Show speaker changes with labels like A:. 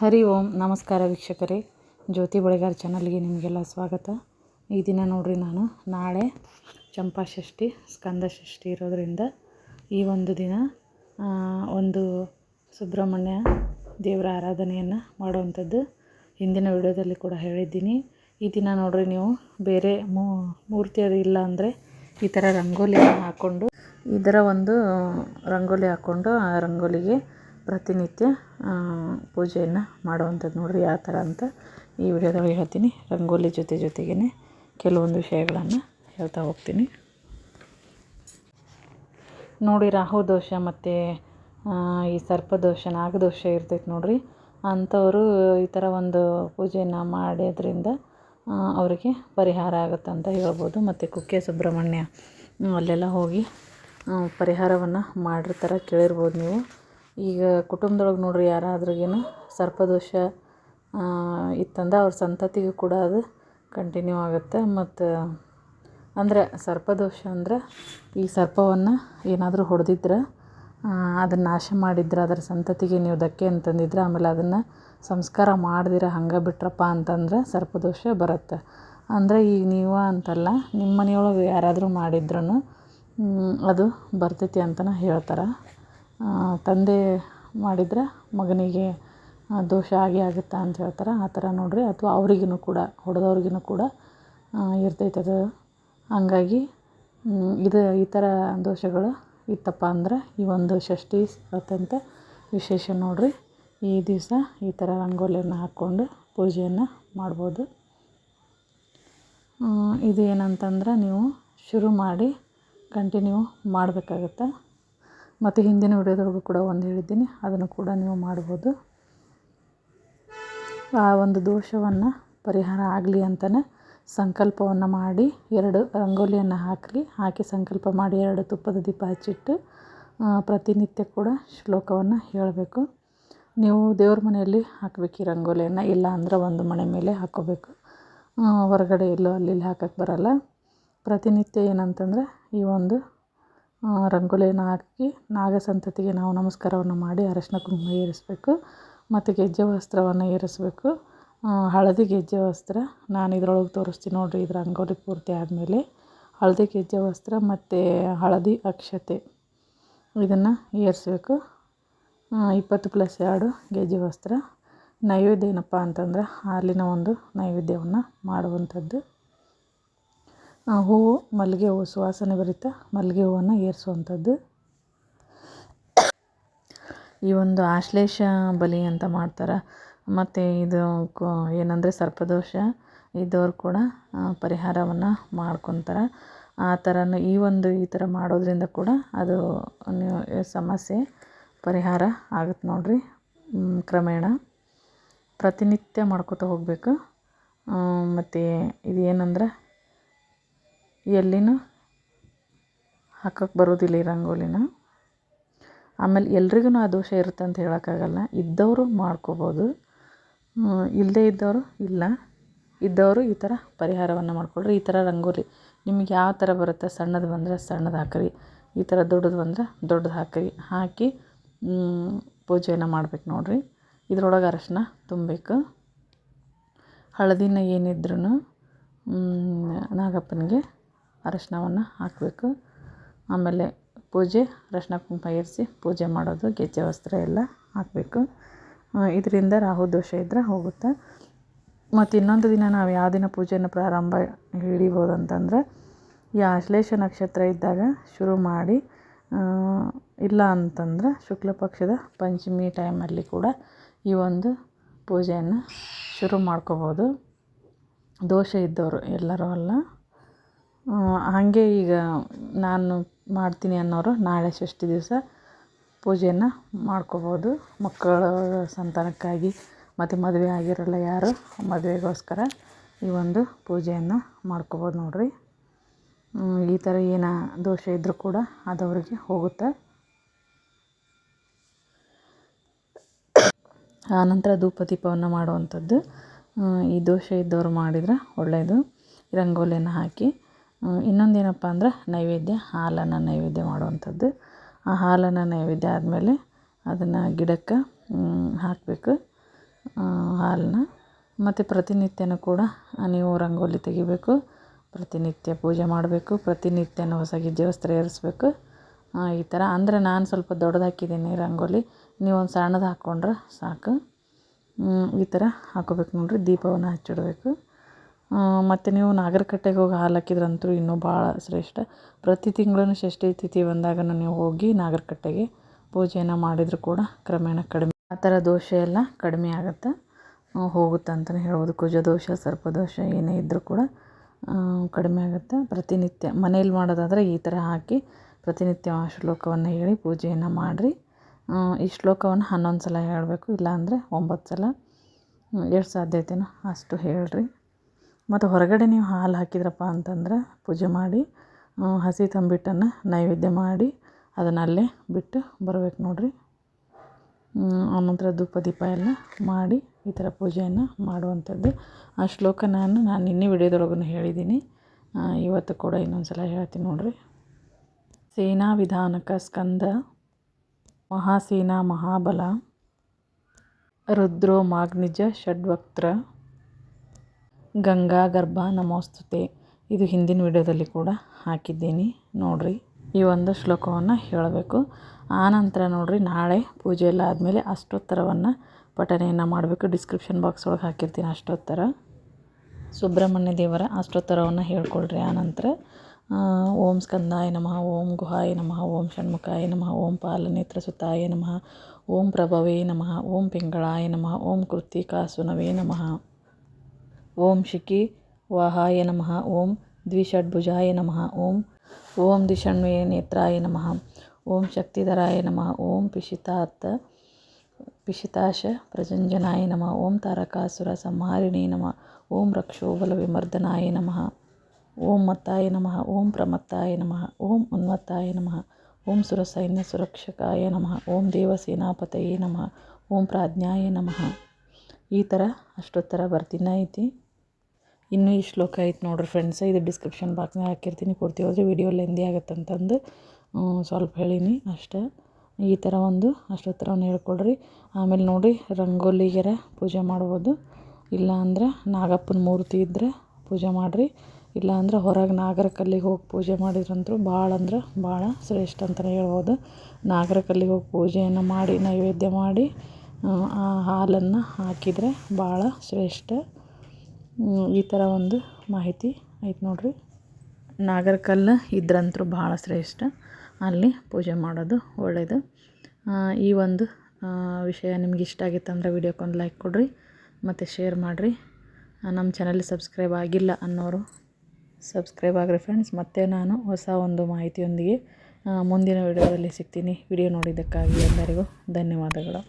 A: ಹರಿ ಓಂ, ನಮಸ್ಕಾರ ವೀಕ್ಷಕರೇ. ಜ್ಯೋತಿ ಬಳೆಗಾರ್ ಚಾನಲ್ಗೆ ನಿಮಗೆಲ್ಲ ಸ್ವಾಗತ. ಈ ದಿನ ನೋಡ್ರಿ ನಾನು, ನಾಳೆ ಚಂಪಾಷಷ್ಠಿ ಸ್ಕಂದ ಷಷ್ಠಿ ಇರೋದರಿಂದ ಈ ಒಂದು ದಿನ ಒಂದು ಸುಬ್ರಹ್ಮಣ್ಯ ದೇವರ ಆರಾಧನೆಯನ್ನು ಮಾಡುವಂಥದ್ದು ಹಿಂದಿನ ವಿಡಿಯೋದಲ್ಲಿ ಕೂಡ ಹೇಳಿದ್ದೀನಿ. ಈ ದಿನ ನೋಡ್ರಿ ನೀವು, ಬೇರೆ ಮೂರ್ತಿ ಅದು ಇಲ್ಲ ಅಂದರೆ ಈ ಥರ ರಂಗೋಲಿಯನ್ನು ಹಾಕ್ಕೊಂಡು ಇದರ ಒಂದು ರಂಗೋಲಿ ಹಾಕ್ಕೊಂಡು ಆ ರಂಗೋಲಿಗೆ ಪ್ರತಿನಿತ್ಯ ಪೂಜೆಯನ್ನು ಮಾಡುವಂಥದ್ದು ನೋಡಿರಿ ಯಾವ ಥರ ಅಂತ ಈ ವಿಡಿಯೋದಲ್ಲಿ ಹೇಳ್ತೀನಿ. ರಂಗೋಲಿ ಜೊತೆ ಜೊತೆಗೇ ಕೆಲವೊಂದು ವಿಷಯಗಳನ್ನು ಹೇಳ್ತಾ ಹೋಗ್ತೀನಿ. ನೋಡಿ, ರಾಹು ದೋಷ ಮತ್ತು ಈ ಸರ್ಪದೋಷ ನಾಗದೋಷ ಇರ್ತೈತೆ ನೋಡಿರಿ. ಅಂಥವರು ಈ ಥರ ಒಂದು ಪೂಜೆಯನ್ನು ಮಾಡೋದ್ರಿಂದ ಅವರಿಗೆ ಪರಿಹಾರ ಆಗುತ್ತೆ ಅಂತ ಹೇಳ್ಬೋದು. ಮತ್ತು ಕುಕ್ಕೆ ಸುಬ್ರಹ್ಮಣ್ಯ ಅಲ್ಲೆಲ್ಲ ಹೋಗಿ ಪರಿಹಾರವನ್ನು ಮಾಡಿರ್ತಾರೆ ಕೇಳಿರ್ಬೋದು ನೀವು. ಈಗ ಕುಟುಂಬದೊಳಗೆ ನೋಡ್ರಿ ಯಾರಾದ್ರಗೇನು ಸರ್ಪದೋಷ ಇತ್ತಂದ್ರೆ ಅವ್ರ ಸಂತತಿಗೂ ಕೂಡ ಅದು ಕಂಟಿನ್ಯೂ ಆಗುತ್ತೆ. ಮತ್ತು, ಅಂದರೆ ಸರ್ಪದೋಷ ಅಂದ್ರೆ ಈ ಸರ್ಪವನ್ನು ಏನಾದರೂ ಹೊಡೆದಿದ್ರೆ ಅದನ್ನು ನಾಶ ಮಾಡಿದ್ರೆ, ಅದರ ಸಂತತಿಗೆ ನೀವು ಧಕ್ಕೆ ಅಂತಂದಿದ್ರೆ, ಆಮೇಲೆ ಅದನ್ನು ಸಂಸ್ಕಾರ ಮಾಡ್ದಿರ, ಹಂಗೆ ಬಿಟ್ರಪ್ಪ ಅಂತಂದ್ರೆ ಸರ್ಪದೋಷ ಬರುತ್ತೆ. ಅಂದರೆ ಈಗ ನೀವು ಅಂತಲ್ಲ ನಿಮ್ಮ ಮನೆಯೊಳಗೆ ಯಾರಾದರೂ ಮಾಡಿದ್ರೂ ಅದು ಬರ್ತೈತಿ ಅಂತನೇ ಹೇಳ್ತಾರೆ. ತಂದೆ ಮಾಡಿದ್ರೆ ಮಗನಿಗೆ ದೋಷ ಆಗೇ ಆಗುತ್ತೆ ಅಂತ ಹೇಳ್ತಾರೆ. ಆ ಥರ ನೋಡಿರಿ. ಅಥವಾ ಅವ್ರಿಗೂ ಕೂಡ ಹೊಡೆದವ್ರಿಗೂ ಕೂಡ ಇರ್ತೈತೆ ಅದು. ಹಂಗಾಗಿ ಇದು, ಈ ಥರ ದೋಷಗಳು ಇತ್ತಪ್ಪ ಅಂದ್ರೆ ಈ ಒಂದು ಷಷ್ಠಿ ಅತ್ಯಂತ ವಿಶೇಷ ನೋಡಿರಿ. ಈ ದಿವಸ ಈ ಥರ ರಂಗೋಲಿಯನ್ನು ಹಾಕ್ಕೊಂಡು ಪೂಜೆಯನ್ನು ಮಾಡ್ಬೋದು. ಇದು ಏನಂತಂದ್ರೆ ನೀವು ಶುರು ಮಾಡಿ, ಕಂಟಿನ್ಯೂ ಮಾಡಬೇಕಾಗತ್ತೆ? ಮತ್ತು ಹಿಂದಿನ ವಿಡಿಯೋದೊಳಗೂ ಕೂಡ ಒಂದು ಹೇಳಿದ್ದೀನಿ. ಅದನ್ನು ಕೂಡ ನೀವು ಮಾಡ್ಬೋದು. ಆ ಒಂದು ದೋಷವನ್ನು ಪರಿಹಾರ ಆಗಲಿ ಅಂತಲೇ ಸಂಕಲ್ಪವನ್ನು ಮಾಡಿ, ಎರಡು ರಂಗೋಲಿಯನ್ನು ಹಾಕಲಿ, ಹಾಕಿ ಸಂಕಲ್ಪ ಮಾಡಿ, ಎರಡು ತುಪ್ಪದ ದೀಪ ಹಚ್ಚಿಟ್ಟು ಪ್ರತಿನಿತ್ಯ ಕೂಡ ಶ್ಲೋಕವನ್ನು ಹೇಳಬೇಕು. ನೀವು ದೇವ್ರ ಮನೆಯಲ್ಲಿ ಹಾಕಬೇಕು ಈ ರಂಗೋಲಿಯನ್ನು, ಇಲ್ಲ ಅಂದ್ರೆ ಒಂದು ಮನೆ ಮೇಲೆ ಹಾಕೋಬೇಕು. ಹೊರಗಡೆ ಎಲ್ಲೋ ಅಲ್ಲಿ ಹಾಕಕ್ಕೆ ಬರಲ್ಲ. ಪ್ರತಿನಿತ್ಯ ಏನಂತಂದರೆ ಈ ಒಂದು ರಂಗೋಲಿಯನ್ನು ಹಾಕಿ ನಾಗ ಸಂತತಿಗೆ ನಾವು ನಮಸ್ಕಾರವನ್ನು ಮಾಡಿ ಅರಶಿನ ಕುಂಕುಮ ಏರಿಸಬೇಕು, ಮತ್ತು ಗೆಜ್ಜೆ ವಸ್ತ್ರವನ್ನು ಏರಿಸಬೇಕು. ಹಳದಿ ಗೆಜ್ಜೆ ವಸ್ತ್ರ ನಾನು ಇದರೊಳಗೆ ತೋರಿಸ್ತೀನಿ ನೋಡಿರಿ ಇದು ರಂಗೋಲಿ ಪೂರ್ತಿ ಆದಮೇಲೆ. ಹಳದಿ ಗೆಜ್ಜೆ ವಸ್ತ್ರ ಮತ್ತು ಹಳದಿ ಅಕ್ಷತೆ ಇದನ್ನು ಏರಿಸ್ಬೇಕು. ಇಪ್ಪತ್ತು ಪ್ಲಸ್ ಎರಡು ಗೆಜ್ಜೆ ವಸ್ತ್ರ. ನೈವೇದ್ಯ ಏನಪ್ಪ ಅಂತಂದ್ರೆ ಹಾಲಿನ ಒಂದು ನೈವೇದ್ಯವನ್ನು ಮಾಡುವಂಥದ್ದು. ಆ, ಹೂವು ಮಲ್ಲಿಗೆ ಹೂವು ಸುವಾಸನೆ ಭರಿತ ಮಲ್ಲಿಗೆ ಹೂವನ್ನು ಏರಿಸುವಂಥದ್ದು. ಈ ಒಂದು ಆಶ್ಲೇಷ ಬಲಿ ಅಂತ ಮಾಡ್ತಾರೆ. ಮತ್ತು ಇದು ಏನಂದರೆ ಸರ್ಪದೋಷ ಇದ್ದವ್ರು ಕೂಡ ಪರಿಹಾರವನ್ನು ಮಾಡ್ಕೊತಾರೆ. ಆ ಥರನೂ ಈ ಒಂದು ಈ ಥರ ಮಾಡೋದ್ರಿಂದ ಕೂಡ ಅದು ಸಮಸ್ಯೆ ಪರಿಹಾರ ಆಗುತ್ತೆ ನೋಡಿರಿ. ಕ್ರಮೇಣ ಪ್ರತಿನಿತ್ಯ ಮಾಡ್ಕೋತ ಹೋಗಬೇಕು. ಮತ್ತು ಇದು ಎಲ್ಲಿನೂ ಹಾಕಕ್ಕೆ ಬರೋದಿಲ್ಲ ಈ ರಂಗೋಲಿನ. ಆಮೇಲೆ ಎಲ್ರಿಗೂ ಆ ದೋಷ ಇರುತ್ತೆ ಅಂತ ಹೇಳೋಕ್ಕಾಗಲ್ಲ. ಇದ್ದವರು ಮಾಡ್ಕೋಬೋದು. ಇಲ್ಲದೇ ಇದ್ದವರು ಇಲ್ಲ. ಇದ್ದವರು ಈ ಥರ ಪರಿಹಾರವನ್ನು ಮಾಡ್ಕೊಳ್ರಿ. ಈ ಥರ ರಂಗೋಲಿ ನಿಮಗೆ ಯಾವ ಥರ ಬರುತ್ತೆ? ಸಣ್ಣದು ಬಂದರೆ ಸಣ್ಣದು ಹಾಕಿರಿ. ಈ ಥರ ದೊಡ್ಡದು ಬಂದರೆ ದೊಡ್ಡದು ಹಾಕಿರಿ. ಹಾಕಿ ಪೂಜೆಯನ್ನು ಮಾಡ್ಬೇಕು ನೋಡಿರಿ. ಇದ್ರೊಳಗೆ ಅರಶಿನ ತುಂಬಬೇಕು. ಹಳದಿನ ಏನಿದ್ರೂ ನಾಗಪ್ಪನಿಗೆ ಅರಶಿನವನ್ನು ಹಾಕಬೇಕು. ಆಮೇಲೆ ಪೂಜೆ ಅರಶಿನ ಕುಂಕುಮ ಇರಿಸಿ ಪೂಜೆ ಮಾಡೋದು, ಗೆಜ್ಜೆ, ವಸ್ತ್ರ ಎಲ್ಲ ಹಾಕಬೇಕು. ಇದರಿಂದ ರಾಹು ದೋಷ ಇದ್ದರೆ ಹೋಗುತ್ತೆ. ಮತ್ತು ಇನ್ನೊಂದು ದಿನ ನಾವು ಯಾವ ದಿನ ಪೂಜೆಯನ್ನು ಪ್ರಾರಂಭ ಹಿಡಿಬೋದು ಅಂತಂದರೆ ಈ ಆಶ್ಲೇಷ ನಕ್ಷತ್ರ ಇದ್ದಾಗ ಶುರು ಮಾಡಿ ಇಲ್ಲ ಅಂತಂದ್ರೆ ಶುಕ್ಲ ಪಕ್ಷದ ಪಂಚಮಿ ಟೈಮಲ್ಲಿ ಕೂಡ ಈ ಒಂದು ಪೂಜೆಯನ್ನು ಶುರು ಮಾಡ್ಕೋಬೋದು. ದೋಷ ಇದ್ದವರು ಎಲ್ಲರೂ ಅಲ್ಲ. ಹಾಗೆ ಈಗ ನಾನು ಮಾಡ್ತೀನಿ ಅನ್ನೋರು ನಾಳೆ ಷಷ್ಠಿ ದಿವಸ ಪೂಜೆಯನ್ನು ಮಾಡ್ಕೋಬೋದು. ಮಕ್ಕಳ ಸಂತಾನಕ್ಕಾಗಿ ಮತ್ತು ಮದುವೆ ಆಗಿರೋಲ್ಲ ಯಾರು, ಮದುವೆಗೋಸ್ಕರ ಈ ಒಂದು ಪೂಜೆಯನ್ನು ಮಾಡ್ಕೋಬೋದು ನೋಡಿರಿ. ಈ ಥರ ಏನು ದೋಷ ಇದ್ದರೂ ಕೂಡ ಅದು ಅವರಿಗೆ ಹೋಗುತ್ತೆ. ಆನಂತರ ಧೂಪ ದೀಪವನ್ನು ಮಾಡುವಂಥದ್ದು. ಈ ದೋಷ ಇದ್ದವರು ಮಾಡಿದ್ರೆ ಒಳ್ಳೆಯದು ರಂಗೋಲಿಯನ್ನು ಹಾಕಿ ಇನ್ನೊಂದು ಏನಪ್ಪ ಅಂದ್ರೆ ನೈವೇದ್ಯ, ಹಾಲನ್ನು ನೈವೇದ್ಯ ಮಾಡುವಂಥದ್ದು. ಆ ಹಾಲನ್ನು ನೈವೇದ್ಯ ಆದಮೇಲೆ ಅದನ್ನು ಗಿಡಕ್ಕೆ ಹಾಕಬೇಕು. ಹಾಲನ್ನ. ಮತ್ತು ಪ್ರತಿನಿತ್ಯನೂ ಕೂಡ ನೀವು ರಂಗೋಲಿ ತೆಗಿಬೇಕು. ಪ್ರತಿನಿತ್ಯ ಪೂಜೆ ಮಾಡಬೇಕು. ಪ್ರತಿನಿತ್ಯನೂ ಹೊಸ ಗೆಜ್ಜೆ, ವಸ್ತ್ರ ಏರಿಸ್ಬೇಕು. ಈ ಥರ. ಅಂದರೆ ನಾನು ಸ್ವಲ್ಪ ದೊಡ್ಡದಾಕಿದ್ದೀನಿ ರಂಗೋಲಿ. ನೀವು ಒಂದು ಸಣ್ಣದು ಹಾಕ್ಕೊಂಡ್ರೆ ಸಾಕು. ಈ ಥರ ಹಾಕ್ಕೋಬೇಕು ನೋಡಿರಿ. ದೀಪವನ್ನು ಹಚ್ಚಿಡಬೇಕು. ಮತ್ತು ನೀವು ನಾಗರಕಟ್ಟೆಗೆ ಹೋಗಿ ಹಾಲು ಹಾಕಿದ್ರಂತೂ ಇನ್ನೂ ಭಾಳ ಶ್ರೇಷ್ಠ. ಪ್ರತಿ ತಿಂಗಳೂ ಷಷ್ಠಿ ತಿಥಿ ಬಂದಾಗನೂ ನೀವು ಹೋಗಿ ನಾಗರಕಟ್ಟೆಗೆ ಪೂಜೆಯನ್ನು ಮಾಡಿದರೂ ಕೂಡ ಕ್ರಮೇಣ ಕಡಿಮೆ. ಆ ಥರ ದೋಷ ಎಲ್ಲ ಕಡಿಮೆ ಆಗುತ್ತೆ. ಹೋಗುತ್ತೆ ಅಂತಲೇ ಹೇಳ್ಬೋದು. ಕುಜದೋಷ ಸರ್ಪದೋಷ ಏನೇ ಇದ್ದರೂ ಕೂಡ ಕಡಿಮೆ ಆಗುತ್ತೆ. ಪ್ರತಿನಿತ್ಯ ಮನೇಲಿ ಮಾಡೋದಾದರೆ ಈ ಥರ ಹಾಕಿ ಪ್ರತಿನಿತ್ಯ ಆ ಶ್ಲೋಕವನ್ನು ಹೇಳಿ ಪೂಜೆಯನ್ನು ಮಾಡಿರಿ. ಈ ಶ್ಲೋಕವನ್ನು ಹನ್ನೊಂದು ಸಲ ಹೇಳಬೇಕು. ಇಲ್ಲಾಂದರೆ ಒಂಬತ್ತು ಸಲ. ಎಷ್ಟು ಸಾಧ್ಯತೆನೋ ಅಷ್ಟು ಹೇಳಿರಿ. ಮತ್ತು ಹೊರಗಡೆ ನೀವು ಹಾಲು ಹಾಕಿದ್ರಪ್ಪ ಅಂತಂದ್ರೆ ಪೂಜೆ ಮಾಡಿ ಹಸಿ ತಂಬಿಟ್ಟನ್ನು ನೈವೇದ್ಯ ಮಾಡಿ ಅದನ್ನು ಅಲ್ಲೇ ಬಿಟ್ಟು ಬರ್ಬೇಕು ನೋಡಿರಿ. ಆನಂತರ ಧೂಪ ದೀಪ ಎಲ್ಲ ಮಾಡಿ ಈ ಥರ ಪೂಜೆಯನ್ನು ಮಾಡುವಂಥದ್ದು. ಆ ಶ್ಲೋಕ ನಾನು ನಾನು ನಿನ್ನೆ ವಿಡಿಯೋದೊಳಗೂ ಹೇಳಿದ್ದೀನಿ. ಇವತ್ತು ಕೂಡ ಇನ್ನೊಂದು ಸಲ ಹೇಳ್ತೀನಿ ನೋಡಿರಿ. ಸೇನಾ ವಿಧಾನಕ ಸ್ಕಂದ, ಮಹಾಸೇನಾ ಮಹಾಬಲ, ರುದ್ರೋ ಮಾಗ್ನಿಜ ಷಡ್ವಕ್ತ್ರ ಗಂಗಾ ಗರ್ಭ ನಮೋಸ್ತುತೆ. ಇದು ಹಿಂದಿನ ವಿಡಿಯೋದಲ್ಲಿ ಕೂಡ ಹಾಕಿದ್ದೀನಿ. ನೋಡಿರಿ, ಈ ಒಂದು ಶ್ಲೋಕವನ್ನು ಹೇಳಬೇಕು. ಆನಂತರ ನೋಡಿರಿ, ನಾಳೆ ಪೂಜೆ ಎಲ್ಲ ಆದಮೇಲೆ ಅಷ್ಟೋತ್ತರವನ್ನು ಪಠನೆಯನ್ನು ಮಾಡಬೇಕು. ಡಿಸ್ಕ್ರಿಪ್ಷನ್ ಬಾಕ್ಸ್ ಒಳಗೆ ಹಾಕಿರ್ತೀನಿ ಅಷ್ಟೋತ್ತರ. ಸುಬ್ರಹ್ಮಣ್ಯ ದೇವರ ಅಷ್ಟೋತ್ತರವನ್ನು ಹೇಳ್ಕೊಳ್ರಿ ಆನಂತರ. ಓಂ ಸ್ಕಂದಾಯ ನಮಃ, ಓಂ ಗುಹಾಯ ನಮಃ, ಓಂ ಷಣ್ಮುಖಾಯ ನಮಃ, ಓಂ ಪಾಲನೇತ್ರಸುತಾಯ ನಮಃ, ಓಂ ಪ್ರಭವೇ ನಮಃ, ಓಂ ಪಿಂಗಳಾಯ ನಮಃ, ಓಂ ಕೃತಿಕಾಸುನವೇ ನಮಃ. ಓಂ ಶಿಖಿ ವಾಹಾಯ ನಮಃ ಓಂ ದ್ವಿಷಡ್ಭುಜಾಯ ನಮಃ ಓಂ ಓಂ ದಿಷಣ್ವೇ ನೇತ್ರಾಯ ನಮಃ ಓಂ ಶಕ್ತಿಧರಾಯ ನಮಃ ಓಂ ಪಿಶಿತಾತ್ ಪಿಶಿತಾಶ ಪ್ರಜಂಜನಾಯ ನಮಃ ಓಂ ತಾರಕಾಸುರ ಸಂಹಾರಿಣೇ ನಮಃ ಓಂ ರಕ್ಷೋಬಲ ವಿಮರ್ದನಾಯ ನಮಃ ಓಂ ಮತ್ತಾಯ ನಮಃ ಓಂ ಪ್ರಮತ್ತಾಯ ನಮಃ ಓಂ ಉನ್ಮತ್ತಾಯ ನಮಃ ಓಂ ಸುರಸೈನ್ಯ ಸುರಕ್ಷಕಾಯ ನಮಃ ಓಂ ದೇವಸೇನಾಪತಯೇ ನಮಃ ಓಂ ಪ್ರಾಜ್ಞಾಯ ನಮಃ ಈ ಥರ ಅಷ್ಟೊತ್ತರ ಬರ್ತಿನ ಐತಿ ಇನ್ನೂ ಈ ಶ್ಲೋಕ ಐತೆ ನೋಡ್ರಿ ಫ್ರೆಂಡ್ಸ್ ಇದು ಡಿಸ್ಕ್ರಿಪ್ಷನ್ ಬಾಕ್ಸ್ನಾಗ ಹಾಕಿರ್ತೀನಿ. ಪೂರ್ತಿ ಹೋದರೆ ವಿಡಿಯೋ ಲೆಂದಿ ಆಗುತ್ತೆ ಅಂತಂದು ಸ್ವಲ್ಪ ಹೇಳೀನಿ ಅಷ್ಟೇ. ಈ ಥರ ಒಂದು ಅಷ್ಟೋತ್ತರವನ್ನು ಹೇಳ್ಕೊಳ್ರಿ ಆಮೇಲೆ ನೋಡಿ ರಂಗೋಲಿಗೆರ ಪೂಜೆ ಮಾಡ್ಬೋದು. ಇಲ್ಲಾಂದ್ರೆ ನಾಗಪ್ಪನ ಮೂರ್ತಿ ಇದ್ದರೆ ಪೂಜೆ ಮಾಡಿರಿ. ಇಲ್ಲಾಂದ್ರೆ ಹೊರಗೆ ನಾಗರ ಕಲ್ಲಿಗೆ ಹೋಗಿ ಪೂಜೆ ಮಾಡಿದ್ರಂತೂ ಭಾಳ ಅಂದ್ರೆ ಭಾಳ ಶ್ರೇಷ್ಠ ಅಂತಲೇ ಹೇಳ್ಬೋದು. ನಾಗರ ಕಲ್ಲಿಗೆ ಹೋಗಿ ಪೂಜೆಯನ್ನು ಮಾಡಿ, ನೈವೇದ್ಯ ಮಾಡಿ, ಆ ಹಾಲನ್ನು ಹಾಕಿದರೆ ಭಾಳ ಶ್ರೇಷ್ಠ. ಈ ಥರ ಒಂದು ಮಾಹಿತಿ ಐತೆ ನೋಡಿರಿ. ನಾಗರಕಲ್ಲು ಇದ್ರಂತೂ ಭಾಳ ಶ್ರೇಷ್ಠ. ಅಲ್ಲಿ ಪೂಜೆ ಮಾಡೋದು ಒಳ್ಳೆಯದು ಈ ಒಂದು ವಿಷಯ ನಿಮ್ಗೆ ಇಷ್ಟ ಆಗಿತ್ತು ಅಂದರೆ ವಿಡಿಯೋಕ್ಕೊಂದು ಲೈಕ್ ಕೊಡಿರಿ, ಮತ್ತು ಶೇರ್ ಮಾಡಿರಿ. ನಮ್ಮ ಚಾನಲ್ ಸಬ್ಸ್ಕ್ರೈಬ್ ಆಗಿಲ್ಲ ಅನ್ನೋರು ಸಬ್ಸ್ಕ್ರೈಬ್ ಆಗಿರಿ ಫ್ರೆಂಡ್ಸ್. ಮತ್ತೆ ನಾನು ಹೊಸ ಒಂದು ಮಾಹಿತಿಯೊಂದಿಗೆ ಮುಂದಿನ ವಿಡಿಯೋದಲ್ಲಿ ಸಿಗ್ತೀನಿ. ವಿಡಿಯೋ ನೋಡಿದ್ದಕ್ಕಾಗಿ ಎಲ್ಲರಿಗೂ ಧನ್ಯವಾದಗಳು.